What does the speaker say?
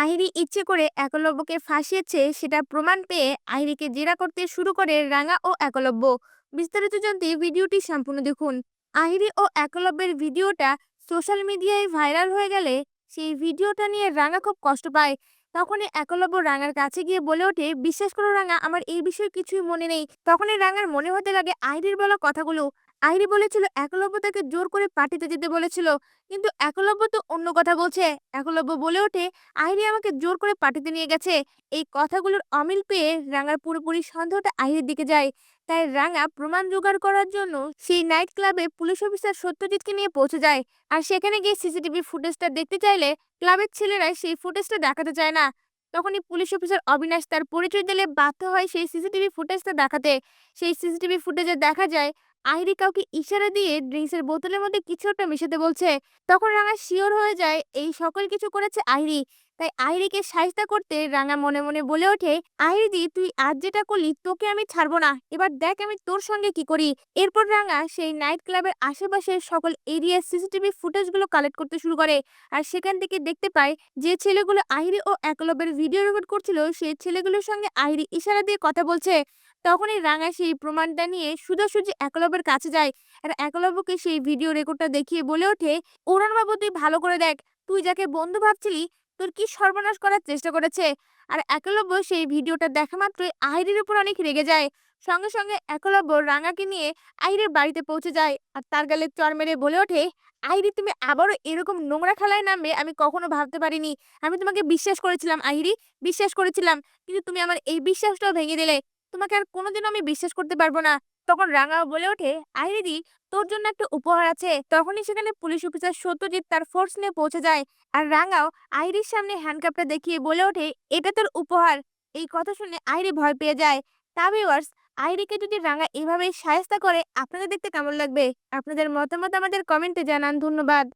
আহিরি ইচ্ছে করে একলব্যকে ফাঁসিয়েছে, সেটা প্রমাণ পেয়ে আহিরিকে জেরা করতে শুরু করে রাঙা ও একলব্য। বিস্তারিত জানতে ভিডিওটি সম্পূর্ণ দেখুন। আহিরি ও একলব্যের ভিডিওটা সোশ্যাল মিডিয়ায় ভাইরাল হয়ে গেলে সেই ভিডিওটা নিয়ে রাঙা খুব কষ্ট পায়। তখনই একলব্য রাঙার কাছে গিয়ে বলে ওঠে, বিশ্বাস করো রাঙা, আমার এই বিষয়ে কিছুই মনে নেই। তখনই রাঙার মনে হতে লাগে আহিরির বলা কথাগুলো। আহিরি বলেছিল একলব্য তাকে জোর করে পার্টিতে যেতে বলেছিল। কিন্তু একলব্য তো অন্য কথা বলছে। একলব্য বলে ওঠে আহিরি আমাকে জোর করে পার্টিতে নিয়ে গেছে। এই কথাগুলোর অমিল পেয়ে রাঙার পুরোপুরি সন্দেহটা আহিরির দিকে যায়। তাই রাঙা প্রমাণ জোগাড় করার জন্য সেই নাইট ক্লাবে পুলিশ অফিসার সত্যজিৎকে নিয়ে পৌঁছে যায়। আর সেখানে গিয়ে সিসিটিভি ফুটেজটা দেখতে চাইলে ক্লাবের ছেলেরাই সেই ফুটেজটা দেখাতে চায় না। তখনই পুলিশ অফিসার অবিনাশ তার পরিচয় দিলে বাধ্য হয় সেই সিসিটিভি ফুটেজটা দেখাতে। সেই সিসিটিভি ফুটেজে দেখা যায় আহিরি কাউকে ইশারা দিয়ে ড্রিঙ্কসের বোতলের মধ্যে কিছু একটা মেশাতে বলছে, তখন রাঙা শিওর হয়ে যায় এই সকল কিছু করেছে আহিরি তাই আহিরিকে সাহিস্তা করতে রাঙা মনে মনে বলে ওঠে আহিরিদি তুই আজ যেটা করলি তোকে আমি ছাড়বো না। এবার দেখ আমি তোর সঙ্গে কি করি। এরপর রাঙা সেই নাইট ক্লাবের আশেপাশে সকল এরিয়ার সিসিটিভি ফুটেজগুলো কালেক্ট করতে শুরু করে। আর সেখান থেকে দেখতে পায় যে ছেলেগুলো আহিরি ও একলবের ভিডিও রেকর্ড করছিল সেই ছেলেগুলোর সঙ্গে আহিরি ইশারা দিয়ে কথা বলছে। তখনই রাঙা সেই প্রমাণটা নিয়ে সোজাসুজি একলব্যের কাছে যায়। আর একলব্যকে সেই ভিডিও রেকর্ডটা দেখিয়ে বলে ওঠে বাবু, তুই ভালো করে দেখ, তুই যাকে বন্ধু ভাবছিলি, তোর কি সর্বনাশ করার চেষ্টা করেছে? আর একলব্য সেই ভিডিওটা দেখা মাত্রই আহিরির উপর অনেক রেগে যায়। সঙ্গে সঙ্গে একলব্য রাঙাকে নিয়ে আহিরের বাড়িতে পৌঁছে যায়। আর তার গালে চর মেরে বলে ওঠে আহিরি তুমি আবারও এরকম নোংরা খেলায় নামবে, আমি কখনো ভাবতে পারিনি। আমি তোমাকে বিশ্বাস করেছিলাম আহিরি বিশ্বাস করেছিলাম। কিন্তু তুমি আমার এই বিশ্বাসটাও ভেঙে দিলে। তোমাকে আর কোনোদিনও আমি বিশ্বাস করতে পারব না। তখন রাঙাও বলে ওঠে আহিরিদি তোর জন্য একটা উপহার আছে। তখনই সেখানে পুলিশ অফিসার সত্যজিৎ তার ফোর্স নিয়ে পৌঁছে যায় আর রাঙাও আইরির সামনে হ্যান্ডকাপটা দেখিয়ে বলে ওঠে, এটা তোর উপহার। এই কথা শুনে আইরি ভয় পেয়ে যায়। তা ভিউয়ার্স আইরিকে যদি রাঙা এভাবে সায়স্তা করে, আপনাদের দেখতে কেমন লাগবে? আপনাদের মতামত আমাদের কমেন্টে জানান। ধন্যবাদ।